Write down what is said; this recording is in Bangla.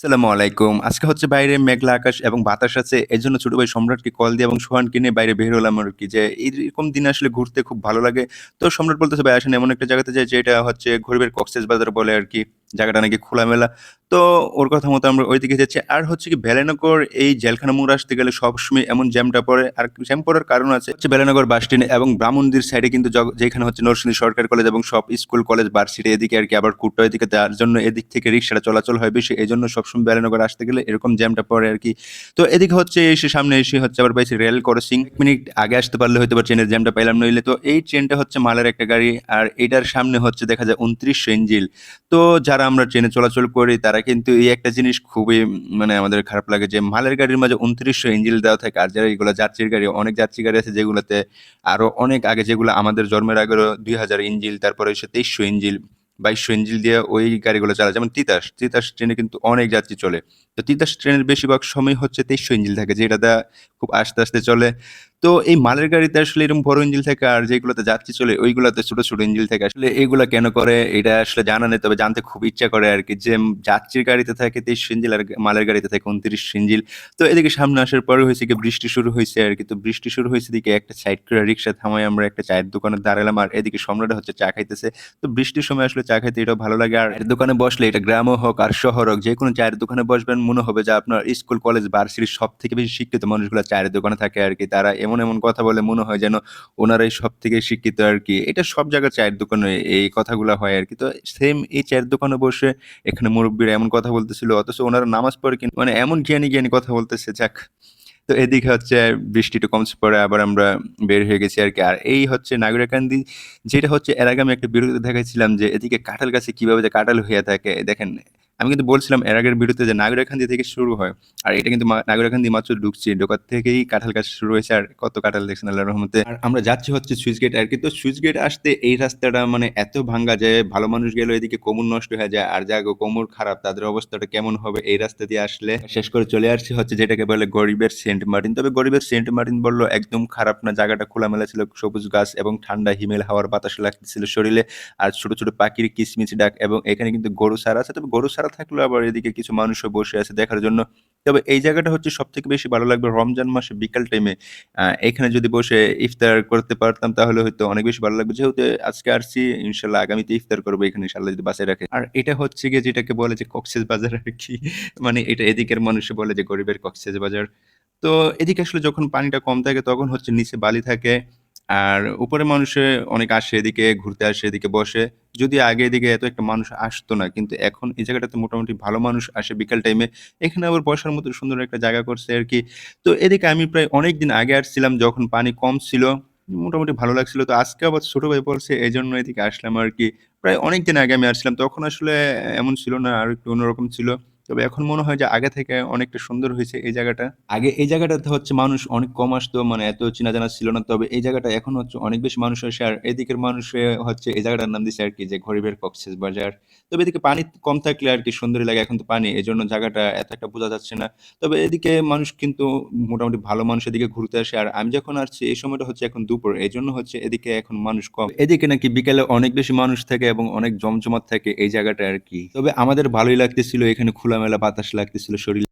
আসসালামু আলাইকুম। আজকে হচ্ছে বাইরে মেঘলা আকাশ এবং বাতাস আছে। এজন্য ছোট ভাই সম্রাটকে কল দিয়ে এবং সোহানকে নিয়ে বাইরে বের হলাম আর কি যে এইরকম দিনে আসলে ঘুরতে খুব ভালো লাগে। তো সম্রাট বলতেছে, "ভাই আসেন এমন একটা জায়গাতে যায় যেটা হচ্ছে ঘুরবের কক্সবাজার বলে আরকি। জায়গাটা নাকি খোলামেলা।" তো ওর কথা মতো আমরা ওইদিকে যাচ্ছি। আর হচ্ছে কি বেলানগর এই জেলখানা মোড় আসতে গেলে সবসময় এমন জ্যামটা পড়ে। আর জ্যাম পড়ার কারণ আছে হচ্ছে বেলানগর বাস স্ট্যান্ড এবং ব্রাহ্মণদির সাইডে কিন্তু যেখানে হচ্ছে নরসিংদী সরকারি কলেজ এবং সব স্কুল, কলেজ, ভার্সিটি এদিকে আরকি আবার কুট্টা এদিকে যার জন্য এদিক থেকে রিক্সাটা চলাচল হয় বেশি। এই জন্য সবসময় বেলানগর আসতে গেলে এরকম জ্যামটা পড়ে আর কি তো এদিকে হচ্ছে এসে সামনে এসে হচ্ছে আবার পাইছি রেল ক্রসিং। ১ মিনিট আগে আসতে পারলে হয়তো বা ট্রেনের জ্যামটা পাইলাম নইলে তো এই ট্রেনটা হচ্ছে মালের একটা গাড়ি। আর এটার সামনে হচ্ছে দেখা যায় ২৯০০ ইঞ্জিল। তো যারা আমরা ট্রেনে চলাচল করি তারা কিন্তু এই একটা জিনিস খুবই মানে আমাদের খারাপ লাগে যে মালের গাড়ির মাঝে ২৯০০ ইঞ্জিল দেওয়া থাকে। আর যারা এগুলা যাত্রীর গাড়ি, অনেক যাত্রী গাড়ি আছে যেগুলোতে আরও অনেক আগে যেগুলো আমাদের জন্মের আগেরও ২০০০ ইঞ্জিল, তারপরে হচ্ছে তেইশশো ইঞ্জিল, ২২০০ ইঞ্জিল দিয়ে ওই গাড়িগুলো চালায়। যেমন তিতাস, তিতাস ট্রেনে কিন্তু অনেক যাত্রী চলে। তো তিতাস ট্রেনের বেশিরভাগ সময় হচ্ছে ২৩০০ ইঞ্জিল থাকে যেটাতে খুব আস্তে, আস্তে চলে। তো এই মালের গাড়িতে আসলে এরকম বড় ইঞ্জিল থাকে আর যেগুলোতে যাত্রী চলে ওইগুলাতে ছোট, ছোট ইঞ্জিল থাকে। আসলে এগুলা কেন করে এটা আসলে জানা নেই। তবে জানতে খুব ইচ্ছা করে আর কি যে যাত্রীর গাড়িতে থাকে ২৩০০ ইঞ্জিল আর মালের গাড়িতে থাকে ২৯০০ ইঞ্জিল। তো এদিকে সামনে আসার পরে হইছে গিয়ে বৃষ্টি শুরু হইছে আরকি। তো বৃষ্টি শুরু হইছে দিকে একটা সাইড করে রিক্সা থামাই আমরা একটা চায়ের দোকানে দাঁড়ালাম আর এদিকে সম্রাট হচ্ছে চা খাইতেছে। তো বৃষ্টির সময় আসলে চা খাইতে এটাও ভালো লাগে। আর দোকানে বসলে এটা গ্রামও হোক আর শহর হোক যেকোনো চায়ের দোকানে বসবেন মনে হবে যে আপনার স্কুল, কলেজ, ভার্সিটির সবথেকে বেশি শিক্ষিত মানুষগুলা চায়ের দোকানে থাকে আর কি তারা এমন, এমন কথা বলে মনে হয় যেন ওনারাই সবথেকে শিক্ষিত আরকি। এটা সব জায়গার চায়ের দোকানে এই কথাগুলা হয় আরকি। তো সেম এই চায়ের দোকানে বসে এখানে মুরুব্বিরা এমন কথা বলতেছিল অথচ ওনারা নামাজ পড়ে কিন্তু মানে এমন জ্ঞানী, জ্ঞানী কথা বলতেছে যাক। তো এদিকে হচ্ছে বৃষ্টি একটু কমছে পরে আবার আমরা বের হয়ে গেছি আরকি। আর এই হচ্ছে নাগরিকান্দি যেটা হচ্ছে এর আগে আমি একটা ভিডিওতে দেখাইছিলাম যে এদিকে কাঁঠাল গাছে কীভাবে যে কাঁঠাল হয়ে থাকে। দেখেন আমি কিন্তু বলছিলাম এর আগের ভিডিওতে যে নাগরিকান্দি থেকে শুরু হয়। আর এটা কিন্তু মা নাগরিকান্দি মাত্র ঢুকছে ঢোকার থেকেই কাঁঠাল গাছ শুরু হয়েছে আর কত কাঁঠাল দেখছেন আল্লাহ রহমতে। আর আমরা যাচ্ছি হচ্ছে সুইচ গেট আর কিন্তু সুইচ গেট আসতে এই রাস্তাটা মানে এত ভাঙ্গা যায় ভালো মানুষ গেলে এদিকে কোমর নষ্ট হয়ে যায়। আর যার কোমর খারাপ তাদের অবস্থাটা কেমন হবে এই রাস্তা দিয়ে আসলে। শেষ করে চলে আসছি হচ্ছে যেটাকে বলে গরিবের সেন্ট মার্টিন। তবে গরিবের সেন্ট মার্টিন বলল একদম খারাপ না। জায়গাটা খোলামেলা ছিল, সবুজ গাছ এবং ঠান্ডা হিমেল হাওয়ার বাতাস লাগতেছিল শরীরে। আর ছোট, ছোট পাখির কিচমিচ ডাক এবং এখানে কিন্তু গরু ছাড়া আছে। তবে গরু ছাড়া থাকলেও আবার এদিকে কিছু মানুষও বসে আছে দেখার জন্য। তবে এই জায়গাটা হচ্ছে সবথেকে বেশি ভালো লাগবে রমজান মাসে বিকাল টাইমে। এখানে যদি বসে ইফতার করতে পারতাম তাহলে হয়তো অনেক বেশি ভালো লাগবে। যেহেতু আজকে আসছি ইনশাআল্লাহ আগামীতে ইফতার করব এখানে ইনশাআল্লাহ যদি বাঁচায় রাখে। আর এটা হচ্ছে গিয়ে যেটাকে বলে যে কক্সেস বাজার আর কি মানে এটা এদিকের মানুষে বলে যে গরিবের কক্সেস বাজার তো এদিকে আসলে যখন পানিটা কম থাকে তখন হচ্ছে নিচে বালি থাকে। আর উপরে মানুষে অনেক আসে এদিকে ঘুরতে আসে, এদিকে বসে। যদিও আগে এদিকে এত একটা মানুষ আসতো না। কিন্তু এখন এই জায়গাটাতে মোটামুটি ভালো মানুষ আসে বিকাল টাইমে। এখানে আবার বসার মতো সুন্দর একটা জায়গা করছে আর কি তো এদিকে আমি প্রায় অনেক দিন আগে আসছিলাম, যখন পানি কম ছিল। মোটামুটি ভালো লাগছিল। তো আজকে আবার ছোট ভাই বলছে এই জন্য এদিকে আসলাম আর কি প্রায় অনেকদিন আগে আমি আসছিলাম। তখন আসলে এমন ছিল না, আর একটু অন্যরকম ছিল। তবে এখন মনে হয় যে আগে থেকে অনেকটা সুন্দর হয়েছে এই জায়গাটা। আগে এই জায়গাটাতে হচ্ছে মানুষ অনেক কম আসতো মানে এত চেনা জানা ছিল না। তবে এই জায়গাটা এখন হচ্ছে অনেক বেশি মানুষ আসে। আর এদিকের মানুষে হচ্ছে এই জায়গাটার নাম দিছে আরকি যে গরিবের কক্সবাজার। তবে এদিকে পানি কম থাকলে আরকি সুন্দরই লাগে। এখন তো পানি এই জন্য জায়গাটা এত একটা বোঝা যাচ্ছে না। তবে এদিকে মানুষ কিন্তু মোটামুটি ভালো মানুষ এদিকে ঘুরতে আসে। আর আমি যখন আসছি এই সময়টা হচ্ছে এখন দুপুর। এই জন্য হচ্ছে এদিকে এখন মানুষ কম। এদিকে নাকি বিকেলে অনেক বেশি মানুষ থাকে এবং অনেক জমজমাট থাকে এই জায়গাটা আর কি তবে আমাদের ভালোই লাগতেছিল এখানে খোলামেলা বাতাস লাগতেছিল শরীরে।